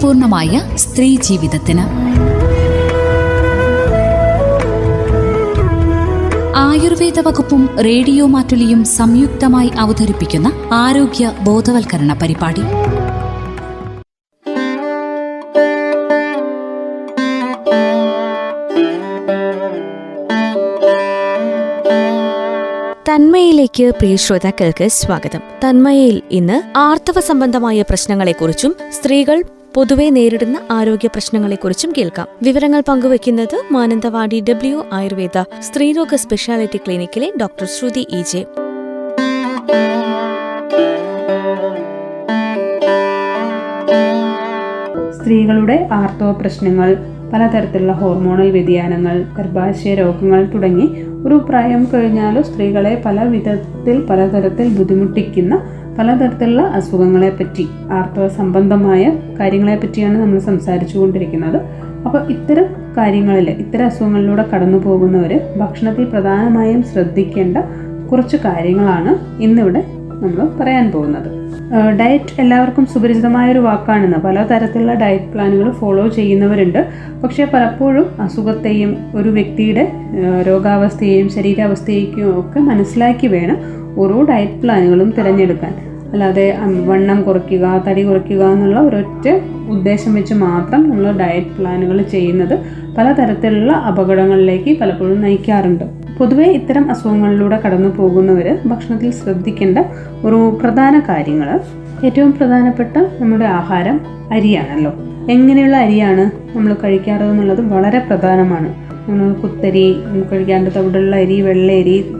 ആരോഗ്യപൂർണമായ സ്ത്രീ ജീവിതത്തിന്. ആയുർവേദ വകുപ്പും റേഡിയോ മാറ്റുലിയും സംയുക്തമായി അവതരിപ്പിക്കുന്ന ആരോഗ്യ ബോധവൽക്കരണ പരിപാടി. തന്മയിലേക്ക് പ്രിയ ശ്രോതാക്കൾക്ക് സ്വാഗതം. തന്മയിൽ ഇന്ന് ആർത്തവ സംബന്ധമായ പ്രശ്നങ്ങളെക്കുറിച്ചും സ്ത്രീകൾ പൊതുവെ നേരിടുന്ന ആരോഗ്യ പ്രശ്നങ്ങളെക്കുറിച്ചും കേൾക്കാം. വിവരങ്ങൾ പങ്കുവയ്ക്കുന്നത് മാനന്തവാടി ഡബ്ല്യു ആയുർവേദ സ്ത്രീരോഗ സ്പെഷ്യാലിറ്റി ക്ലിനിക്കിലെ ഡോക്ടർ ശ്രുതി ഇ ജെ. സ്ത്രീകളുടെ ആർത്തവ പ്രശ്നങ്ങൾ പലതരത്തിലുള്ള ഹോർമോണൽ വ്യതിയാനങ്ങൾ ഗർഭാശയ രോഗങ്ങൾ തുടങ്ങി ഒരു പ്രായം കഴിഞ്ഞാലും സ്ത്രീകളെ പല വിധത്തിൽ പലതരത്തിൽ ബുദ്ധിമുട്ടിക്കുന്ന പലതരത്തിലുള്ള അസുഖങ്ങളെപ്പറ്റി ആർത്തവ സംബന്ധമായ കാര്യങ്ങളെപ്പറ്റിയാണ് നമ്മൾ സംസാരിച്ചു കൊണ്ടിരിക്കുന്നത് അപ്പോൾ ഇത്തരം കാര്യങ്ങളിൽ ഇത്തരം അസുഖങ്ങളിലൂടെ കടന്നു പോകുന്നവർ ഭക്ഷണത്തിൽ പ്രധാനമായും ശ്രദ്ധിക്കേണ്ട കുറച്ച് കാര്യങ്ങളാണ് ഇന്നിവിടെ നമ്മൾ പറയാൻ പോകുന്നത്. ഡയറ്റ് എല്ലാവർക്കും സുപരിചിതമായൊരു വാക്കാണെന്ന്. പലതരത്തിലുള്ള ഡയറ്റ് പ്ലാനുകൾ ഫോളോ ചെയ്യുന്നവരുണ്ട്. പക്ഷേ പലപ്പോഴും അസുഖത്തെയും ഒരു വ്യക്തിയുടെ രോഗാവസ്ഥയെയും ശരീരാവസ്ഥയെയും ഒക്കെ മനസ്സിലാക്കി വേണം ഓരോ ഡയറ്റ് പ്ലാനുകളും തിരഞ്ഞെടുക്കാൻ. അല്ലാതെ വണ്ണം കുറയ്ക്കുക തടി കുറയ്ക്കുക എന്നുള്ള ഒരൊറ്റ ഉദ്ദേശം വെച്ച് മാത്രം നമ്മൾ ഡയറ്റ് പ്ലാനുകൾ ചെയ്യുന്നത് പലതരത്തിലുള്ള അപകടങ്ങളിലേക്ക് പലപ്പോഴും നയിക്കാറുണ്ട്. പൊതുവെ ഇത്തരം അസുഖങ്ങളിലൂടെ കടന്നു പോകുന്നവർ ഭക്ഷണത്തിൽ ശ്രദ്ധിക്കേണ്ട ഒരു പ്രധാന കാര്യങ്ങൾ ഏറ്റവും പ്രധാനപ്പെട്ട നമ്മുടെ ആഹാരം അരിയാണല്ലോ. എങ്ങനെയുള്ള അരിയാണ് നമ്മൾ കഴിക്കാറ് എന്നുള്ളത് വളരെ പ്രധാനമാണ്. കുത്തരി കഴിക്കാണ്ട് തവിടുള്ള അരി വെള്ളയരി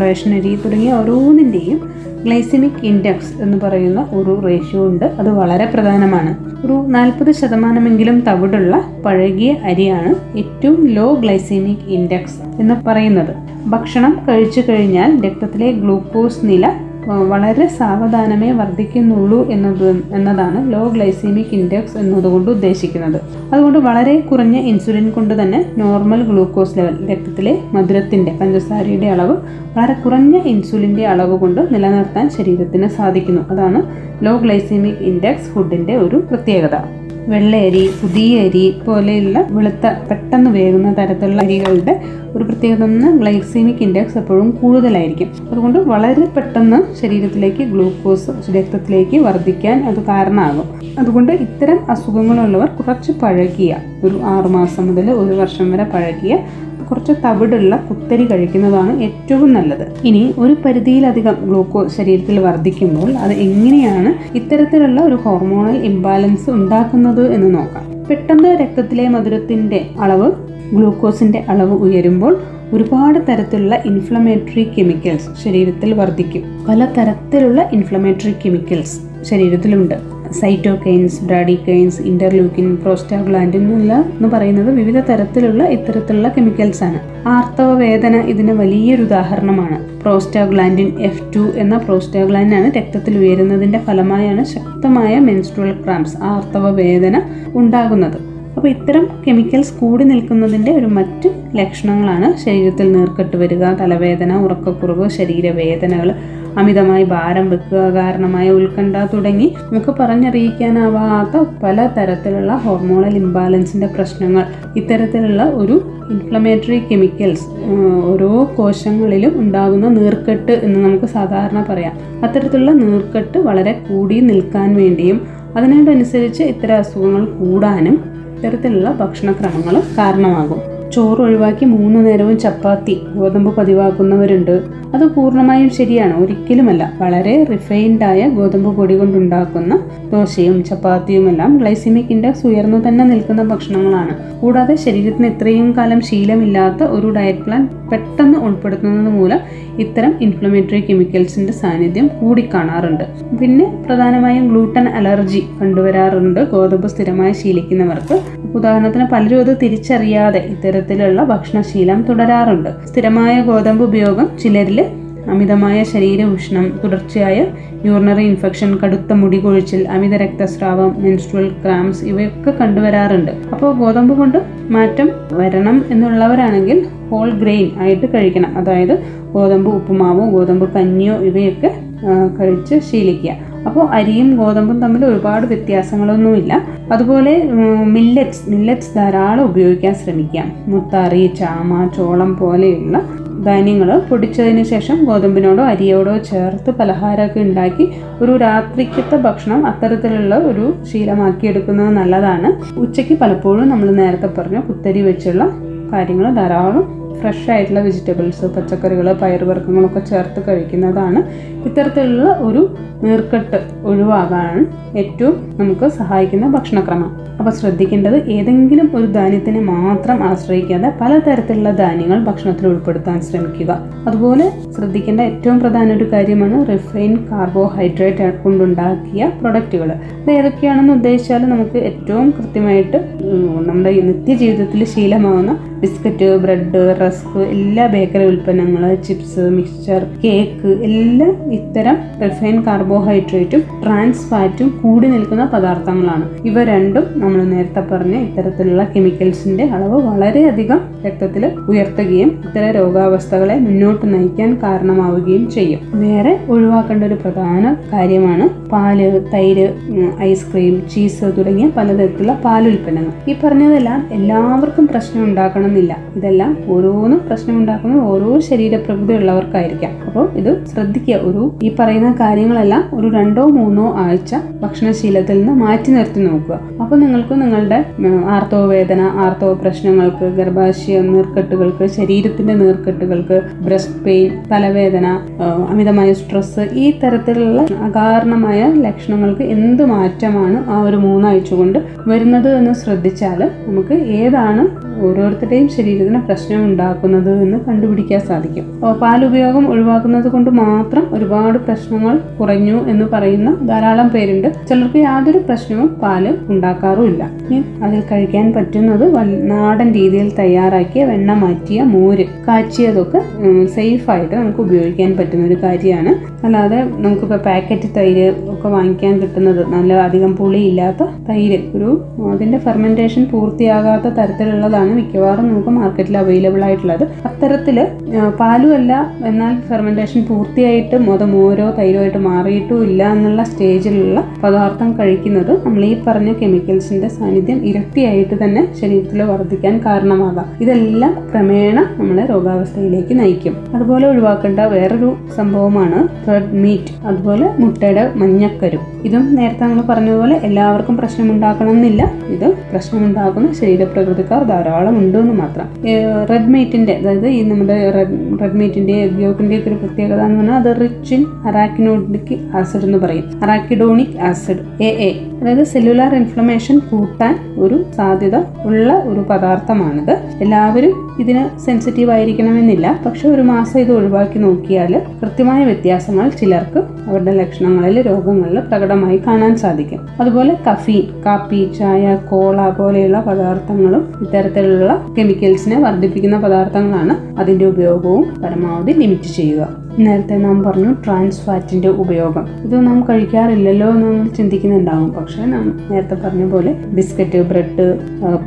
റേഷൻ അരി തുടങ്ങിയ ഓരോന്നിന്റെയും ഗ്ലൈസിമിക് ഇൻഡെക്സ് എന്ന് പറയുന്ന ഒരു റേഷ്യോ ഉണ്ട്. അത് വളരെ പ്രധാനമാണ്. ഒരു നാൽപ്പത് ശതമാനമെങ്കിലും തവിടുള്ള പഴകിയ അരിയാണ് ഏറ്റവും ലോ ഗ്ലൈസിമിക് ഇൻഡെക്സ് എന്ന് പറയുന്നത്. ഭക്ഷണം കഴിച്ചു കഴിഞ്ഞാൽ രക്തത്തിലെ ഗ്ലൂക്കോസ് നില വളരെ സാവധാനമേ വർദ്ധിക്കുന്നുള്ളൂ എന്നത് എന്നതാണ് ലോ ഗ്ലൈസീമിക് ഇൻഡെക്സ് എന്നതുകൊണ്ട് ഉദ്ദേശിക്കുന്നത്. അതുകൊണ്ട് വളരെ കുറഞ്ഞ ഇൻസുലിൻ കൊണ്ട് തന്നെ നോർമൽ ഗ്ലൂക്കോസ് ലെവൽ രക്തത്തിലെ മധുരത്തിന്റെ പഞ്ചസാരയുടെ അളവ് വളരെ കുറഞ്ഞ ഇൻസുലിന്റെ അളവ് കൊണ്ട് നിലനിർത്താൻ ശരീരത്തിന് സാധിക്കുന്നു. അതാണ് ലോ ഗ്ലൈസീമിക് ഇൻഡെക്സ് ഫുഡിന്റെ ഒരു പ്രത്യേകത. വെള്ളയരി പുതിയ അരി പോലെയുള്ള വെളുത്ത പെട്ടെന്ന് വേകുന്ന തരത്തിലുള്ള അരികളുടെ ഒരു പ്രത്യേകത എന്ന് ഗ്ലൈസീമിക് ഇൻഡെക്സ് എപ്പോഴും കൂടുതലായിരിക്കും. അതുകൊണ്ട് വളരെ പെട്ടെന്ന് ശരീരത്തിലേക്ക് ഗ്ലൂക്കോസ് രക്തത്തിലേക്ക് വർദ്ധിക്കാൻ അത് കാരണമാകും. അതുകൊണ്ട് ഇത്തരം അസുഖങ്ങളുള്ളവർ കുറച്ച് പഴകിയ ഒരു ആറുമാസം മുതൽ ഒരു വർഷം വരെ പഴകിയ കുറച്ച് തവിടുള്ള കുത്തരി കഴിക്കുന്നതാണ് ഏറ്റവും നല്ലത്. ഇനി ഒരു പരിധിയിലധികം ഗ്ലൂക്കോസ് ശരീരത്തിൽ വർദ്ധിക്കുമ്പോൾ അത് എങ്ങനെയാണ് ഇത്തരത്തിലുള്ള ഒരു ഹോർമോണൽ ഇംബാലൻസ് ഉണ്ടാക്കുന്നത് എന്ന് നോക്കാം. പെട്ടെന്ന് രക്തത്തിലെ മധുരത്തിന്റെ അളവ് ഗ്ലൂക്കോസിന്റെ അളവ് ഉയരുമ്പോൾ ഒരുപാട് തരത്തിലുള്ള ഇൻഫ്ലമേറ്ററി കെമിക്കൽസ് ശരീരത്തിൽ വർദ്ധിക്കും. പല തരത്തിലുള്ള ഇൻഫ്ലമേറ്ററി കെമിക്കൽസ് ശരീരത്തിലുണ്ട്. സൈറ്റോകൈൻസ് ബ്രാഡിക്കൈൻസ് ഇന്റർലൂക്കിൻ പ്രോസ്റ്റാഗ്ലാൻഡിൻ എന്നുള്ള എന്ന് പറയുന്നത് വിവിധ തരത്തിലുള്ള ഇത്തരത്തിലുള്ള കെമിക്കൽസ് ആണ്. ആർത്തവ വേദന ഇതിന് വലിയൊരു ഉദാഹരണമാണ്. പ്രോസ്റ്റാഗ്ലാൻഡിൻ എഫ് ടു എന്ന പ്രോസ്റ്റാഗ്ലാൻഡിനാണ് രക്തത്തിൽ ഉയരുന്നതിന്റെ ഫലമായാണ് ശക്തമായ മെൻസ്ട്രുവൽ ക്രാംസ് ആർത്തവ വേദന ഉണ്ടാകുന്നത്. അപ്പോൾ ഇത്തരം കെമിക്കൽസ് കൂടി നിൽക്കുന്നതിന്റെ ഒരു മറ്റ് ലക്ഷണങ്ങളാണ് ശരീരത്തിൽ നീർക്കെട്ട് വരിക തലവേദന ഉറക്കക്കുറവ് ശരീരവേദനകൾ അമിതമായി ഭാരം വെക്കുക കാരണമായ ഉത്കണ്ഠ തുടങ്ങി നമുക്ക് പറഞ്ഞറിയിക്കാനാവാത്ത പല തരത്തിലുള്ള ഹോർമോണൽ ഇംബാലൻസിന്റെ പ്രശ്നങ്ങൾ. ഇത്തരത്തിലുള്ള ഒരു ഇൻഫ്ലമേറ്ററി കെമിക്കൽസ് ഓരോ കോശങ്ങളിലും ഉണ്ടാകുന്ന നീർക്കെട്ട് എന്ന് നമുക്ക് സാധാരണ പറയാം. അത്തരത്തിലുള്ള നീർക്കെട്ട് വളരെ കൂടി നിൽക്കാൻ വേണ്ടിയും അതിനോടനുസരിച്ച് ഇത്തരം അസുഖങ്ങൾ കൂടാനും ഇത്തരത്തിലുള്ള ഭക്ഷണക്രമങ്ങൾ കാരണമാകും. ചോറ് ഒഴിവാക്കി മൂന്ന് നേരവും ചപ്പാത്തി ഗോതമ്പ് പതിവാക്കുന്നവരുണ്ട്. അത് പൂർണമായും ശരിയാണ്. ഒരിക്കലുമല്ല. വളരെ റിഫൈൻഡായ ഗോതമ്പ് പൊടി കൊണ്ടുണ്ടാക്കുന്ന ദോശയും ചപ്പാത്തിയുമെല്ലാം ഗ്ലൈസിമിക് ഇൻഡെക്സ് ഉയർന്നു തന്നെ നിൽക്കുന്ന ഭക്ഷണങ്ങളാണ്. കൂടാതെ ശരീരത്തിന് ഇത്രയും കാലം ശീലമില്ലാത്ത ഒരു ഡയറ്റ് പ്ലാൻ പെട്ടെന്ന് ഉൾപ്പെടുത്തുന്നത് മൂലം ഇത്തരം ഇൻഫ്ലമേറ്ററി കെമിക്കൽസിന്റെ സാന്നിധ്യം കൂടിക്കാണാറുണ്ട് പിന്നെ പ്രധാനമായും ഗ്ലൂട്ടൻ അലർജി കണ്ടുവരാറുണ്ട്. ഗോതമ്പ് സ്ഥിരമായി ശീലിക്കുന്നവർക്ക്. ഉദാഹരണത്തിന് പലരും അത് തിരിച്ചറിയാതെ ഇത്തരത്തിലുള്ള ഭക്ഷണശീലം തുടരാറുണ്ട്. സ്ഥിരമായ ഗോതമ്പ് ഉപയോഗം ചിലരിൽ അമിതമായ ശരീര ഉഷ്ണം തുടർച്ചയായ യൂറിനറി ഇൻഫെക്ഷൻ കടുത്ത മുടി കൊഴിച്ചിൽ അമിത രക്തസ്രാവം മെൻസ്ട്രൽ ക്രാംസ് ഇവയൊക്കെ കണ്ടുവരാറുണ്ട്. അപ്പോൾ ഗോതമ്പ് കൊണ്ട് മാറ്റം വരണം എന്നുള്ളവരാണെങ്കിൽ ഹോൾ ഗ്രെയിൻ ആയിട്ട് കഴിക്കണം. അതായത് ഗോതമ്പ് ഉപ്പുമാവോ ഗോതമ്പ് കഞ്ഞിയോ ഇവയൊക്കെ കഴിച്ച് ശീലിക്കുക. അപ്പോൾ അരിയും ഗോതമ്പും തമ്മിൽ ഒരുപാട് വ്യത്യാസങ്ങളൊന്നുമില്ല. അതുപോലെ മില്ലറ്റ്സ് മില്ലറ്റ്സ് ധാരാളം ഉപയോഗിക്കാൻ ശ്രമിക്കാം. മുത്താറി ചാമ ചോളം പോലെയുള്ള ധാന്യങ്ങൾ പൊടിച്ചതിന് ശേഷം ഗോതമ്പിനോടോ അരിയോടോ ചേർത്ത് പലഹാരമൊക്കെ ഉണ്ടാക്കി ഒരു രാത്രിക്കത്തെ ഭക്ഷണം അത്തരത്തിലുള്ള ഒരു ശീലമാക്കിയെടുക്കുന്നത് നല്ലതാണ്. ഉച്ചയ്ക്ക് പലപ്പോഴും നമ്മൾ നേരത്തെ പറഞ്ഞു കുത്തരി വെച്ചുള്ള കാര്യങ്ങൾ ധാരാളം ഫ്രഷ് ആയിട്ടുള്ള വെജിറ്റബിൾസ് പച്ചക്കറികൾ പയറുവർഗങ്ങളൊക്കെ ചേർത്ത് കഴിക്കുന്നതാണ്. ഇത്തരത്തിലുള്ള ഒരു നീർക്കെട്ട് ഒഴിവാകാൻ ഏറ്റവും നമുക്ക് സഹായിക്കുന്ന ഭക്ഷണക്രമം. അപ്പോൾ ശ്രദ്ധിക്കേണ്ടത് ഏതെങ്കിലും ഒരു ധാന്യത്തിനെ മാത്രം ആശ്രയിക്കാതെ പലതരത്തിലുള്ള ധാന്യങ്ങൾ ഭക്ഷണത്തിൽ ഉൾപ്പെടുത്താൻ ശ്രമിക്കുക. അതുപോലെ ശ്രദ്ധിക്കേണ്ട ഏറ്റവും പ്രധാന ഒരു കാര്യമാണ് റിഫൈൻ കാർബോഹൈഡ്രേറ്റ് കൊണ്ടുണ്ടാക്കിയ പ്രൊഡക്റ്റുകൾ അത് ഏതൊക്കെയാണെന്ന് ഉദ്ദേശിച്ചാൽ നമുക്ക് ഏറ്റവും കൃത്യമായിട്ട് നമ്മുടെ നിത്യജീവിതത്തിൽ ശീലമാകുന്ന ബിസ്ക്കറ്റ് ബ്രെഡ് റസ്ക് എല്ലാ ബേക്കറി ഉൽപ്പന്നങ്ങൾ ചിപ്സ് മിക്സ്ചർ കേക്ക് എല്ലാം ഇത്തരം റിഫൈൻ കാർബോഹൈഡ്രേറ്റും ട്രാൻസ് ഫാറ്റും കൂടി നിൽക്കുന്ന പദാർത്ഥങ്ങളാണ്. ഇവ രണ്ടും നമ്മൾ നേരത്തെ പറഞ്ഞ ഇത്തരത്തിലുള്ള കെമിക്കൽസിന്റെ അളവ് വളരെയധികം രക്തത്തിൽ ഉയർത്തുകയും ഇത്തരം രോഗാവസ്ഥകളെ മുന്നോട്ട് നയിക്കാൻ കാരണമാവുകയും ചെയ്യും. വേറെ ഒഴിവാക്കേണ്ട ഒരു പ്രധാന കാര്യമാണ് പാൽ തൈര് ഐസ്ക്രീം ചീസ് തുടങ്ങിയ പലതരത്തിലുള്ള പാലുൽപ്പന്നങ്ങൾ. ഈ പറഞ്ഞതെല്ലാം എല്ലാവർക്കും പ്രശ്നം ഉണ്ടാക്കണമെന്നില്ല. ഇതെല്ലാം ഓരോന്നും പ്രശ്നം ഉണ്ടാക്കുന്നത് ഓരോ ശരീരപ്രകൃതി ഉള്ളവർക്കായിരിക്കാം അപ്പോൾ ഇത് ശ്രദ്ധിക്കുക. ഒരു ഈ പറയുന്ന കാര്യങ്ങളെല്ലാം ഒരു രണ്ടോ മൂന്നോ ആഴ്ച ഭക്ഷണശീലത്തിൽ നിന്ന് മാറ്റി നിർത്തി നോക്കുക. അപ്പോൾ നിങ്ങൾക്ക് നിങ്ങളുടെ ആർത്തവ വേദന ആർത്തവ പ്രശ്നങ്ങൾക്ക് ഗർഭാശയ നീർക്കെട്ടുകൾക്ക് ശരീരത്തിന്റെ നീർക്കെട്ടുകൾക്ക് ബ്രസ്റ്റ് പെയിൻ തലവേദന അമിതമായ സ്ട്രെസ് ഈ തരത്തിലുള്ള അകാരണമായ ലക്ഷണങ്ങൾക്ക് എന്ത് മാറ്റമാണ് ആ ഒരു മൂന്നാഴ്ച കൊണ്ട് വരുന്നത് എന്ന് ശ്രദ്ധിച്ചാൽ നമുക്ക് ഏതാണ് ഓരോരുത്തരുടെയും ശരീരത്തിന് പ്രശ്നം ഉണ്ടാക്കുന്നത് എന്ന് കണ്ടുപിടിക്കാൻ സാധിക്കും. പാൽ ഉപയോഗം ഒഴിവാക്കുന്നത് കൊണ്ട് മാത്രം ഒരുപാട് പ്രശ്നങ്ങൾ കുറഞ്ഞു എന്ന് പറയുന്ന ധാരാളം പേരുണ്ട്. ചിലർക്ക് യാതൊരു പ്രശ്നവും പാൽ ഉണ്ടാക്കാറുമില്ല. അതിൽ കഴിക്കാൻ പറ്റുന്നത് നാടൻ രീതിയിൽ തയ്യാറാക്കിയ വെണ്ണ മാറ്റിയ മോര് കാച്ചിയതൊക്കെ സേഫായിട്ട് നമുക്ക് ഉപയോഗിക്കാൻ പറ്റുന്ന ഒരു കാര്യമാണ്. അല്ലാതെ നമുക്കിപ്പോൾ പാക്കറ്റ് തൈര് ഒക്കെ വാങ്ങിക്കാൻ കിട്ടുന്നത് നല്ല അധികം പുളിയില്ലാത്ത തൈര് ഒരു അതിന്റെ ഫെർമെന്റേഷൻ പൂർത്തിയാകാത്ത തരത്തിലുള്ളതാണ് മിക്കവാറും നമുക്ക് മാർക്കറ്റിൽ അവൈലബിൾ ആയിട്ടുള്ളത്. അത്തരത്തിൽ പാലുമല്ല എന്നാൽ ഫെർമെന്റേഷൻ പൂർത്തിയായിട്ടും അത് മോരോ തൈരോ ആയിട്ട് മാറിയിട്ടും ഇല്ല എന്നുള്ള സ്റ്റേജിലുള്ള പദാർത്ഥം കഴിക്കുന്നത് നമ്മൾ ഈ പറഞ്ഞ കെമിക്കൽസിന്റെ സാന്നിധ്യം ഇരട്ടിയായിട്ട് തന്നെ ശരീരത്തിൽ വർദ്ധിക്കാൻ കാരണമാകാം. ഇതെല്ലാം ക്രമേണ നമ്മളെ രോഗാവസ്ഥയിലേക്ക് നയിക്കും. അതുപോലെ ഒഴിവാക്കേണ്ട വേറൊരു സംഭവമാണ് റെഡ് മീറ്റ് അതുപോലെ മുട്ടയുടെ മഞ്ഞക്കരു. ഇതും നേരത്തെ നമ്മൾ പറഞ്ഞതുപോലെ എല്ലാവർക്കും പ്രശ്നമുണ്ടാക്കണം എന്നില്ല ഇത് പ്രശ്നമുണ്ടാക്കുന്ന ശരീരപ്രകൃതിക്കാർ ധാരാളം ഉണ്ട് എന്ന് മാത്രം. റെഡ് മീറ്റിന്റെ അതായത് ഈ നമ്മുടെ റെഡ് മീറ്റിന്റെ എഗ്യോക്കിന്റെ ഒക്കെ ഒരു പ്രത്യേകത എന്ന് പറഞ്ഞാൽ അത് റിച്ച് ഇൻ അറാക്കിനോഡിക് ആസിഡ് എന്ന് പറയും. അറാക്കിഡോണിക് ആസിഡ് എ എ അതായത് സെല്ലുലാർ ഇൻഫ്ലമേഷൻ കൂട്ടാൻ ഒരു സാധ്യത ഉള്ള ഒരു പദാർത്ഥമാണിത്. എല്ലാവരും ഇതിന് സെൻസിറ്റീവ് ആയിരിക്കണമെന്നില്ല. പക്ഷെ ഒരു മാസം ഇത് ഒഴിവാക്കി നോക്കിയാൽ കൃത്യമായ വ്യത്യാസങ്ങൾ ചിലർക്ക് അവരുടെ ലക്ഷണങ്ങളിൽ രോഗങ്ങളിൽ പ്രകടമായി കാണാൻ സാധിക്കും. അതുപോലെ കഫീൻ കാപ്പി ചായ കോള പോലെയുള്ള പദാർത്ഥങ്ങളും ഇത്തരത്തിലുള്ള കെമിക്കൽസിനെ വർദ്ധിപ്പിക്കുന്ന പദാർത്ഥങ്ങളാണ് അതിന്റെ ഉപയോഗവും പരമാവധി ലിമിറ്റ് ചെയ്യുക. നേരത്തെ നാം പറഞ്ഞു ട്രാൻസ് ഫാറ്റിന്റെ ഉപയോഗം. ഇത് നാം കഴിക്കാറില്ലല്ലോ എന്ന് നമ്മൾ ചിന്തിക്കുന്നുണ്ടാകും പക്ഷേ നാം നേരത്തെ പറഞ്ഞ പോലെ ബിസ്ക്കറ്റ് ബ്രെഡ്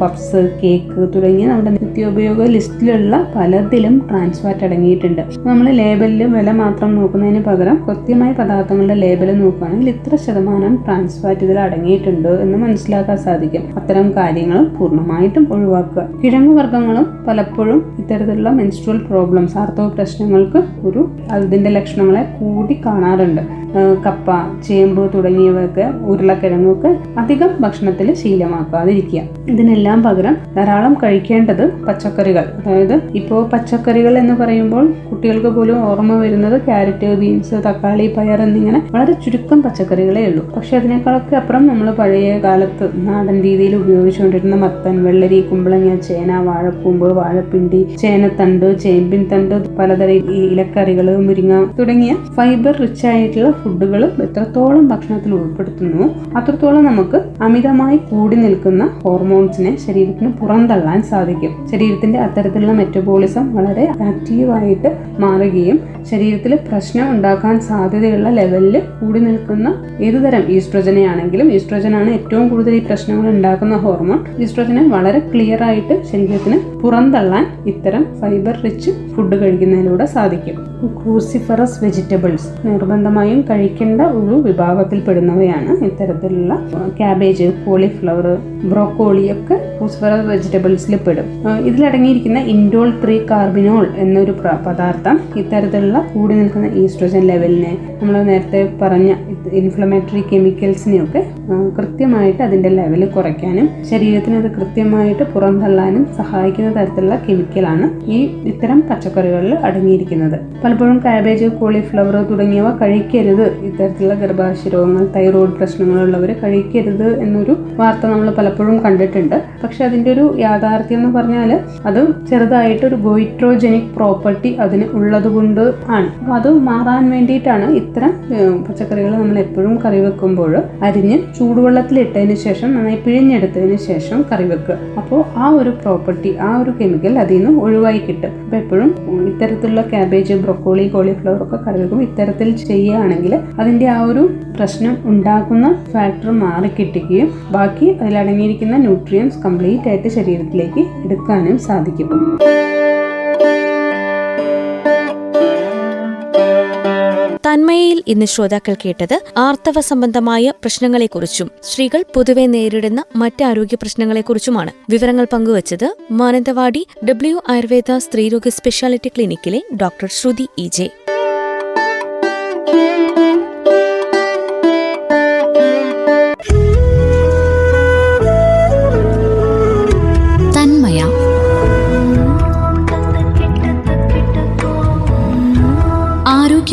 പപ്സ് കേക്ക് തുടങ്ങിയ നമ്മുടെ നിത്യോപയോഗ ലിസ്റ്റിലുള്ള പലതിലും ട്രാൻസ് ഫാറ്റ് അടങ്ങിയിട്ടുണ്ട്. നമ്മൾ ലേബലിൽ വില മാത്രം നോക്കുന്നതിന് പകരം കൃത്യമായ പദാർത്ഥങ്ങളുടെ ലേബൽ നോക്കുകയാണെങ്കിൽ ഇത്ര ശതമാനം ട്രാൻസ് ഫാറ്റ് ഇതിൽ അടങ്ങിയിട്ടുണ്ട് എന്ന് മനസ്സിലാക്കാൻ സാധിക്കും. അത്തരം കാര്യങ്ങൾ പൂർണമായിട്ടും ഒഴിവാക്കുക. കിഴങ്ങ് വർഗങ്ങളും പലപ്പോഴും ഇത്തരത്തിലുള്ള മെൻസ്ട്രൽ പ്രോബ്ലംസ് ആർത്തവ പ്രശ്നങ്ങൾക്ക് ഒരു അതിന്റെ ലക്ഷണങ്ങളെ കൂടി കാണാറുണ്ട്. കപ്പ ചേമ്പ് തുടങ്ങിയവയൊക്കെ ഉരുളക്കിഴങ്ങൊക്കെ അധികം ഭക്ഷണത്തിൽ ശീലമാക്കാതിരിക്കുക. ഇതിനെല്ലാം പകരം ധാരാളം കഴിക്കേണ്ടത് പച്ചക്കറികൾ. അതായത് ഇപ്പോൾ പച്ചക്കറികൾ എന്ന് പറയുമ്പോൾ കുട്ടികൾക്ക് പോലും ഓർമ്മ വരുന്നത് ക്യാരറ്റ് ബീൻസ് തക്കാളി പയർ എന്നിങ്ങനെ വളരെ ചുരുക്കം പച്ചക്കറികളേ ഉള്ളൂ. പക്ഷെ അതിനേക്കാളൊക്കെ അപ്പുറം നമ്മൾ പഴയ കാലത്ത് നാടൻ രീതിയിൽ ഉപയോഗിച്ചുകൊണ്ടിരുന്ന മത്തൻ വെള്ളരി കുമ്പളങ്ങ ചേന വാഴക്കൂമ്പ് വാഴപ്പിണ്ടി ചേനത്തണ്ട് ചേമ്പിൻ തണ്ട് പലതരം ഇലക്കറികൾ മുരിങ്ങ തുടങ്ങിയ ഫൈബർ റിച്ച് ആയിട്ടുള്ള ഫുഡുകൾ എത്രത്തോളം ഭക്ഷണത്തിൽ ഉൾപ്പെടുത്തുന്നു അത്രത്തോളം നമുക്ക് അമിതമായി കൂടി നിൽക്കുന്ന ഹോർമോൺസിനെ ശരീരത്തിന് പുറന്തള്ളാൻ സാധിക്കും. ശരീരത്തിന്റെ അത്തരത്തിലുള്ള മെറ്റബോളിസം വളരെ ആക്റ്റീവായിട്ട് മാറുകയും ശരീരത്തിൽ പ്രശ്നം ഉണ്ടാക്കാൻ സാധ്യതയുള്ള ലെവലിൽ കൂടി നിൽക്കുന്ന ഏതുതരം ഈസ്ട്രോജനെ ആണെങ്കിലും ഈസ്ട്രോജനാണ് ഏറ്റവും കൂടുതൽ ഈ പ്രശ്നങ്ങൾ ഉണ്ടാക്കുന്ന ഹോർമോൺ ഈസ്ട്രോജനെ വളരെ ക്ലിയർ ആയിട്ട് ശരീരത്തിന് പുറന്തള്ളാൻ ഇത്തരം ഫൈബർ റിച്ച് ഫുഡ് കഴിക്കുന്നതിലൂടെ സാധിക്കും. ക്രൂസിഫറസ് വെജിറ്റബിൾസ് നിർബന്ധമായും കഴിക്കേണ്ട ഒരു വിഭാഗത്തിൽ പെടുന്നവയാണ് ഇത്തരത്തിലുള്ള ക്യാബേജ് കോളിഫ്ലവർ ബ്രോക്കോളി ഒക്കെ ക്രൂസിഫറസ് വെജിറ്റബിൾസിൽ പെടും. ഇതിലടങ്ങിയിരിക്കുന്ന ഇൻഡോൾ ത്രീ കാർബിനോൾ എന്നൊരു പദാർത്ഥം ഇത്തരത്തിലുള്ള കൂടി നിൽക്കുന്ന ഈസ്ട്രോജൻ ലെവലിനെ നമ്മൾ നേരത്തെ പറഞ്ഞ ഇൻഫ്ലമേറ്ററി കെമിക്കൽസിനെയൊക്കെ കൃത്യമായിട്ട് അതിന്റെ ലെവൽ കുറയ്ക്കാനും ശരീരത്തിന് അത് കൃത്യമായിട്ട് പുറന്തള്ളാനും സഹായിക്കുന്ന തരത്തിലുള്ള കെമിക്കലാണ് ഈ ഇത്തരം പച്ചക്കറികളിൽ അടങ്ങിയിരിക്കുന്നത്. പലപ്പോഴും കാബേജ് കോളിഫ്ലവർ തുടങ്ങിയവ കഴിക്കരുത്. ഇത്തരത്തിലുള്ള ഗർഭാശയ രോഗങ്ങൾ തൈറോയ്ഡ് പ്രശ്നങ്ങളുള്ളവർ കഴിക്കരുത് എന്നൊരു വാർത്ത നമ്മൾ പലപ്പോഴും കണ്ടിട്ടുണ്ട്. പക്ഷെ അതിന്റെ ഒരു യാഥാർത്ഥ്യം എന്ന് പറഞ്ഞാൽ അത് ചെറുതായിട്ടൊരു ഗോയിട്രോജനിക് പ്രോപ്പർട്ടി അതിന് ഉള്ളത് കൊണ്ട് ആണ്. അപ്പോൾ അത് മാറാൻ വേണ്ടിയിട്ടാണ് ഇത്തരം പച്ചക്കറികൾ നമ്മൾ എപ്പോഴും കറി വെക്കുമ്പോൾ അരിഞ്ഞ് ചൂടുവെള്ളത്തിലിട്ടതിന് ശേഷം നന്നായി പിഴിഞ്ഞെടുത്തതിന് ശേഷം കറി വെക്കുക. അപ്പോൾ ആ ഒരു പ്രോപ്പർട്ടി ആ ഒരു കെമിക്കൽ അതിൽ നിന്ന് ഒഴിവായി കിട്ടും. അപ്പോൾ എപ്പോഴും ഇത്തരത്തിലുള്ള ക്യാബേജ് ബ്രൊക്കോളി കോളിഫ്ലവർ ഒക്കെ കറി വെക്കും ഇത്തരത്തിൽ ചെയ്യുകയാണെങ്കിൽ അതിന്റെ ആ ഒരു പ്രശ്നം ഉണ്ടാക്കുന്ന ഫാക്ടർ മാറി കിട്ടുകയും ബാക്കി അതിലടങ്ങിയിരിക്കുന്ന ന്യൂട്രിയൻസ് കംപ്ലീറ്റ് ആയിട്ട് ശരീരത്തിലേക്ക് എടുക്കാനും സാധിക്കും. തന്മയിൽ ഇന്ന് ശ്രോതാക്കൾ കേട്ടത് ആർത്തവ സംബന്ധമായ പ്രശ്നങ്ങളെക്കുറിച്ചും സ്ത്രീകൾ പൊതുവെ നേരിടുന്ന മറ്റ് ആരോഗ്യ പ്രശ്നങ്ങളെക്കുറിച്ചുമാണ് വിവരങ്ങൾ പങ്കുവച്ചത് മാനന്തവാടി ഡബ്ല്യു ആയുർവേദ സ്ത്രീരോഗ സ്പെഷ്യാലിറ്റി ക്ലിനിക്കിലെ ഡോക്ടർ ശ്രുതി ഇ ജെ.